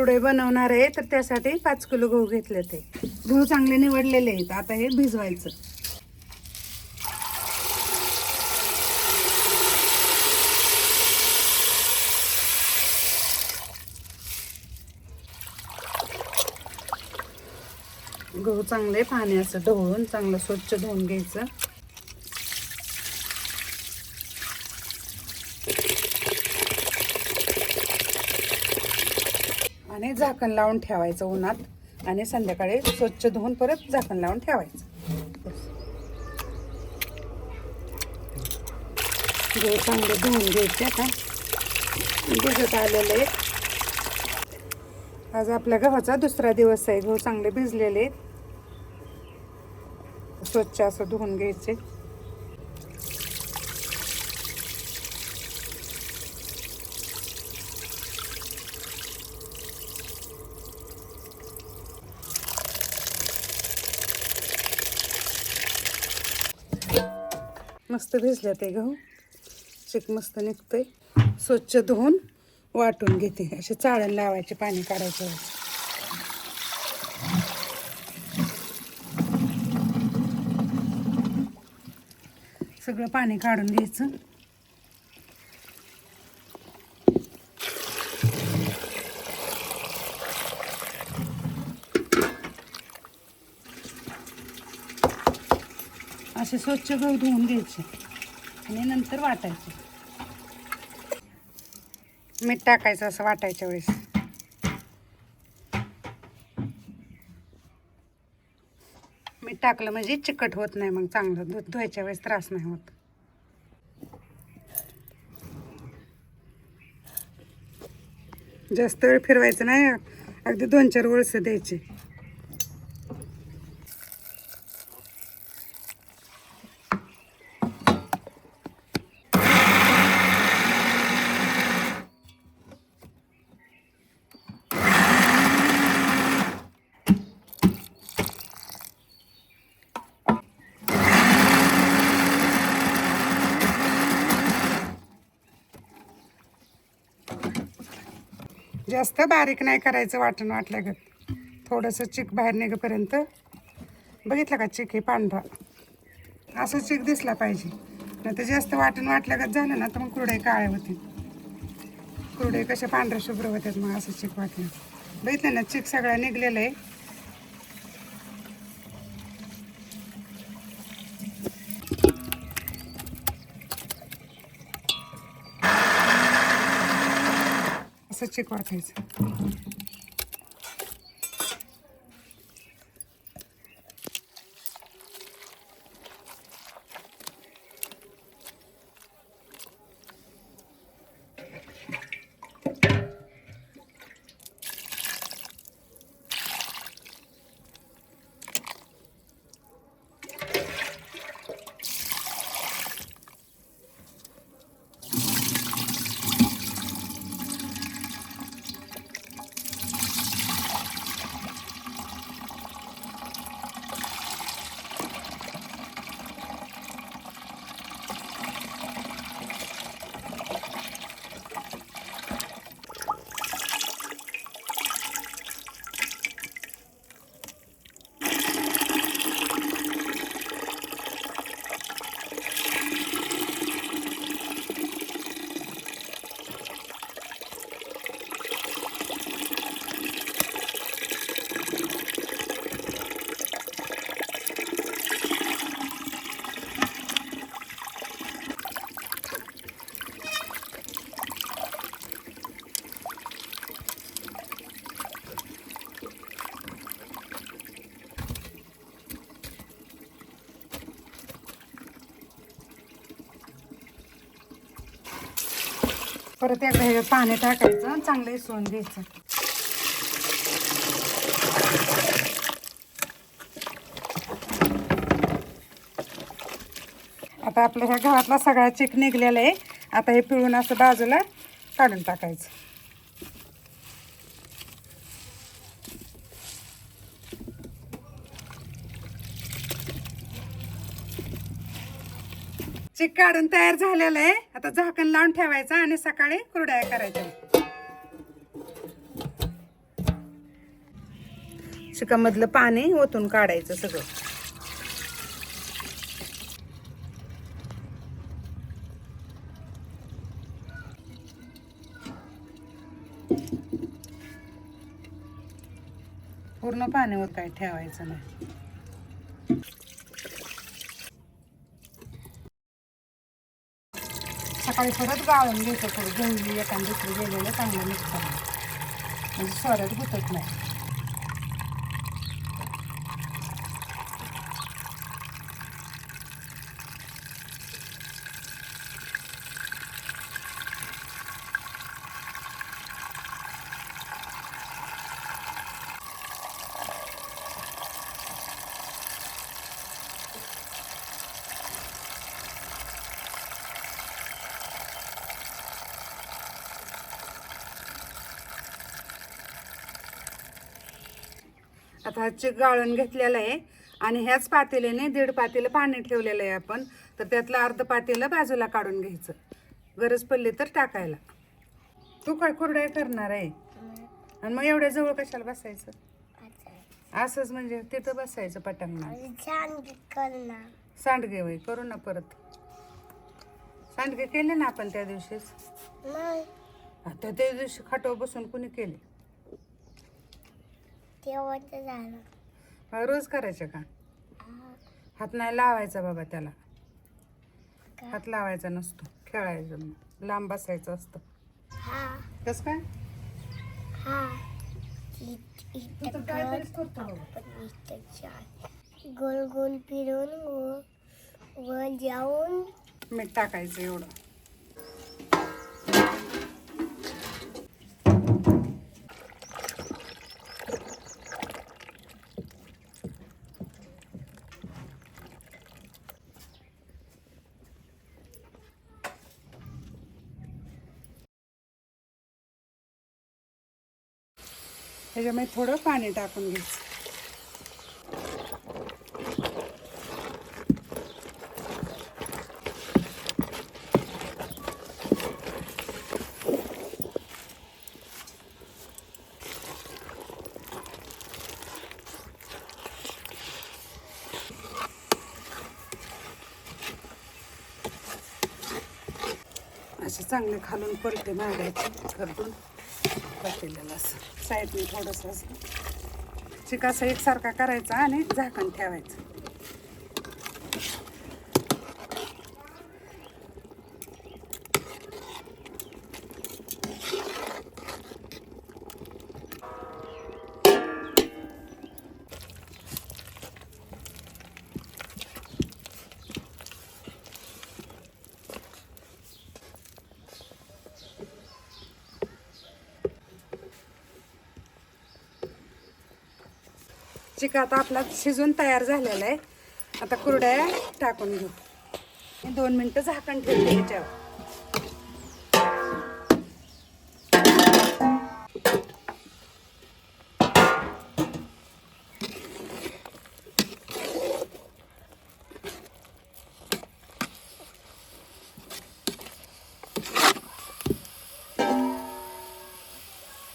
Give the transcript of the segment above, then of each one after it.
कुरडे बनवणार आहे तर त्यासाठी पाच किलो गहू घेतले ते. गहू चांगले निवडलेले आहेत आता हे भिजवायचं. गहू चांगले पाण्याचं ढवळून चांगलं स्वच्छ धुवून घ्यायचं आणि झाकण लावून ठेवायचं उन्हात आणि संध्याकाळी स्वच्छ धुवून परत झाकण लावून ठेवायचं. गहू चांगले धुवून घ्यायचे आता. भिजत आलेले आहेत. आज आपल्या गव्हाचा दुसरा दिवस आहे. गहू चांगले भिजलेले आहेत. स्वच्छ असं धुवून घ्यायचे. मस्त भिजल्या ते गहू. चिक मस्त निघतंय. स्वच्छ धुवून वाटून घेते. असे चाळण लावायचे पाणी काढायचं. सगळं पाणी काढून घ्यायचं. असे स्वच्छ गहू धुवून घ्यायचे आणि नंतर वाटायचे. मीठ टाकायचं असं वाटायच्या वेळेस. मीठ टाकलं म्हणजे चिकट होत नाही मग चांगलं. दूध धुवायच्या वेळेस त्रास नाही होत. जास्त वेळ फिरवायचं नाही. अगदी दोन चार वळसं द्यायचे. जास्त बारीक नाही करायचं वाटण वाटल्यागत थोडंसं चिक बाहेर निघेपर्यंत बघितलं का चिक हे पांढरा? असं चिक दिसला पाहिजे. नाही तर जास्त वाटण वाटल्यागत झालं ना तर मग कुरडे काळे होतील. कुरडे कसे पांढरे शुभ्र होतात मग असं चिक वाटलं. बघितलं ना चिक सगळा निघलेलं आहे. असं चिक परत एकदा हे पाणी टाकायचं आणि चांगलं इसवून घ्यायचं. आता आपल्या ह्या घरातला सगळा चिक निघलेला आहे. आता हे पिळून असं बाजूला काढून टाकायचं. चिक काढून तयार झालेलं आहे आता झाकण लावून ठेवायचं आणि सकाळी कुरड्या करायच्या. चिकामधलं पाणी ओतून काढायचं सगळं. पूर्ण पाणी ओताय ठेवायचं नाही. सकाळी परत गाळून घ्यायचं थोडं घेऊन एखाद दुसरं गेलेलं चांगलं मिक्स म्हणजे स्वरात गुतत नाही. आता हा चिक गाळून घेतलेला आहे आणि ह्याच पातेल्याने दीड पातेलं पाणी ठेवलेलं आहे आपण. तर त्यातलं अर्ध पातेलं बाजूला काढून घ्यायचं. गरज पडली तर टाकायला. तू काय कुरड्या करणार आहे? आणि मग एवढ्या जवळ कशाला बसायचं? असंच म्हणजे तिथं बसायचं करणार. सांडगे वय करू ना परत. सांडगे केले ना आपण त्या दिवशीच? आता त्या दिवशी खाटो बसून कुणी केले? तेव्हाच झालं. रोज करायचे का? हात नाही लावायचा बाबा त्याला. हात लावायचा नसतो खेळायचं मग. लांब बसायचं असतं. हा. कसं काय? हा. इ- इथं गोल गोल फिरून वर जाऊन मीठ टाकायचं एवढं. त्याच्यामध्ये थोडं पाणी टाकून घ्यायचं. असे चांगले खालून पलटे मागायचे खरडून पातेल्याला असं? साईडने थोडंसं असं एकसारखा करायचा आणि झाकण ठेवायचं. चिक आता आपला शिजून तयार झालेला आहे. आता कुरड्या टाकून घेऊ. दोन मिनटं झाकण ठेवते ह्याच्यावर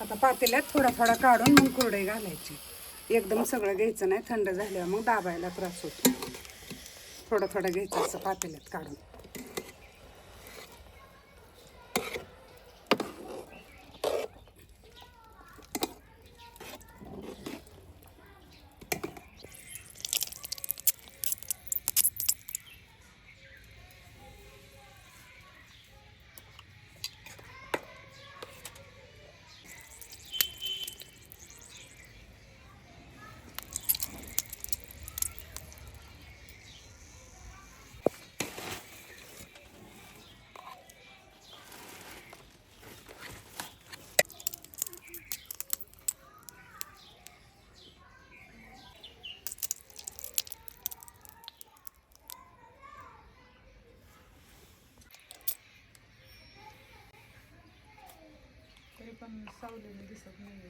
आता पातेल्यात थोडा थोडा काढून मग कुरडई घालायची. एकदम सगळं घ्यायचं नाही थंड झाल्यावर मग दाबायला त्रास होतो. थोडं थोडं घ्यायचं असं पातेल्यात काढून तरी पण सावलीने दिसत नाही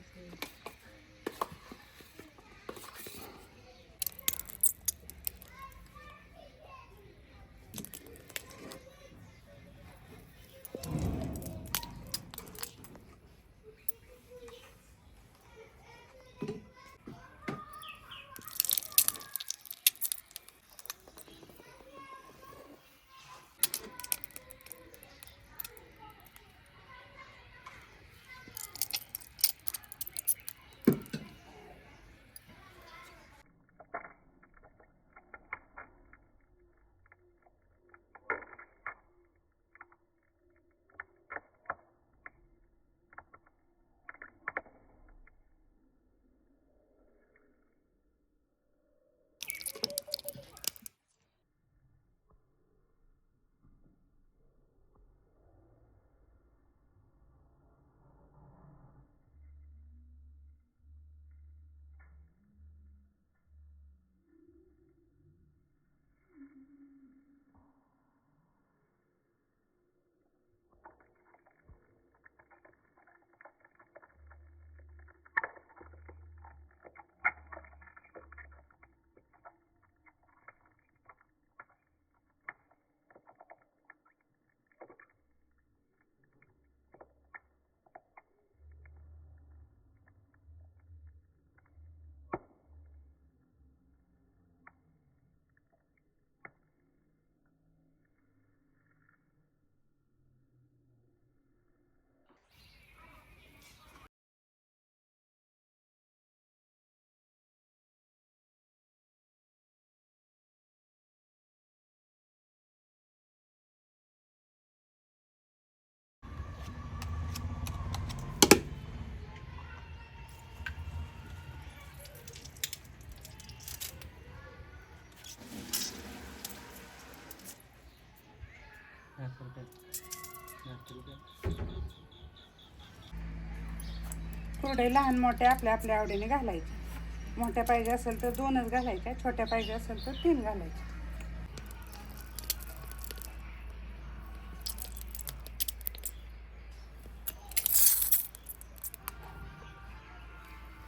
कुरडई लहान मोठ्या आपल्या आपल्या आवडीने घालायच्या मोठ्या पाहिजे असेल तर दोनच घालायच्या छोट्या पाहिजे असेल तर तीन घालायच्या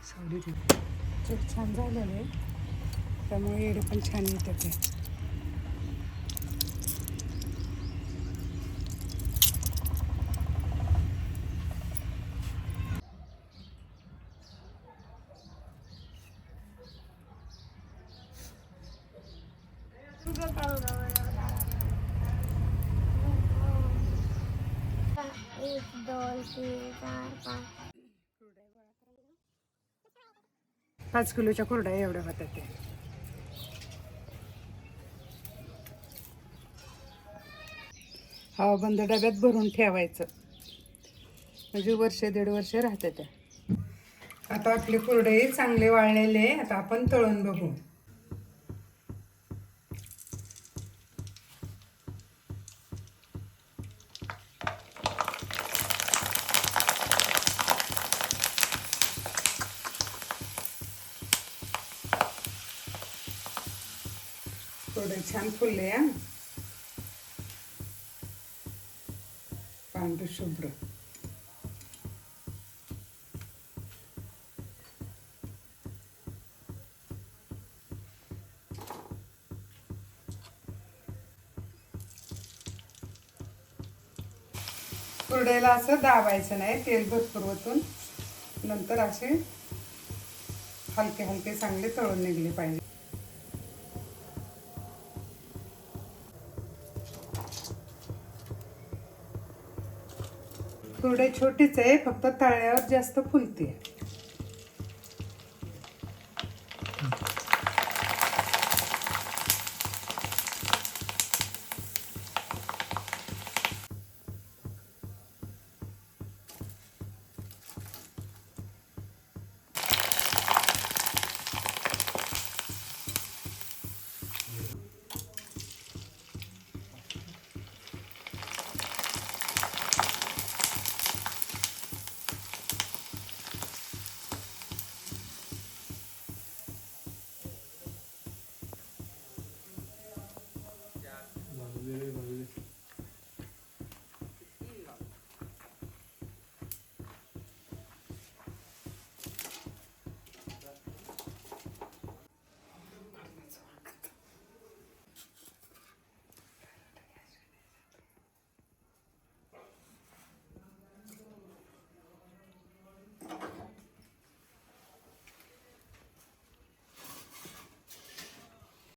सॉरी छान झालेलं आहे. त्यामुळे येडे पण छान येतात ते. एक दोन तीन चार पाच. पाच किलोच्या कोरड्या एवढ्या होत्या ते हवा बंद डब्यात भरून ठेवायचं. म्हणजे वर्ष दीड वर्ष राहते त्या. आता आपले कुरडे चांगले वाळलेले आता आपण तळून बघू. कुरडे छान फुलले हा पांढरे शुभ्र कुरड्याला असं दाबायचं नाही तेल भरपूर ओतून. नंतर असे हलके हलके चांगले तळून निघले पाहिजे. कुरडे छोटीच आहे फक्त तळ्यावर जास्त फुलते Beleza.